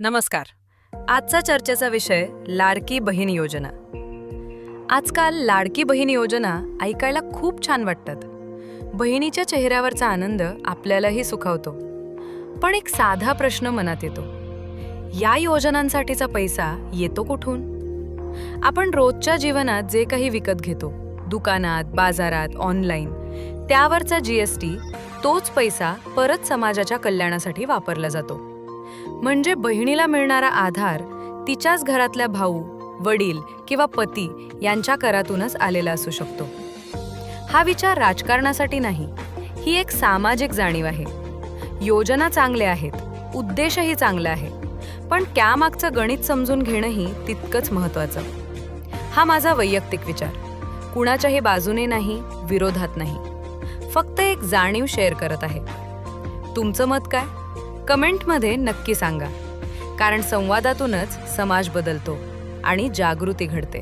नमस्कार. आजचा चर्चेचा विषय लाडकी बहीण योजना. आजकाल लाडकी बहीण योजना ऐकायला खूप छान वाटतात. बहिणीच्या चेहऱ्यावरचा आनंद आपल्यालाही सुखावतो. पण एक साधा प्रश्न मनात येतो. या योजनांसाठीचा पैसा येतो कुठून? आपण रोजच्या जीवनात जे काही विकत घेतो दुकानात बाजारात ऑनलाईन त्यावरचा जीएसटी तोच पैसा परत समाजाच्या कल्याणासाठी वापरला जातो. म्हणजे बहिणीला मिळणारा आधार तिच्याच घरातल्या भाऊ वडील किंवा पती यांच्या करातूनच आलेला असू शकतो. हा विचार राजकारणासाठी नाही ही एक सामाजिक जाणीव आहे. योजना चांगल्या आहेत उद्देशही चांगला आहे पण त्यामागचं गणित समजून घेणंही तितकंच महत्त्वाचं. हा माझा वैयक्तिक विचार. कुणाच्याही बाजूने नाही विरोधात नाही. फक्त एक जाणीव शेअर करत आहे. तुमचं मत काय? कमेंटमध्ये नक्की सांगा. कारण संवादातूनच समाज बदलतो आणि जागृती घडते.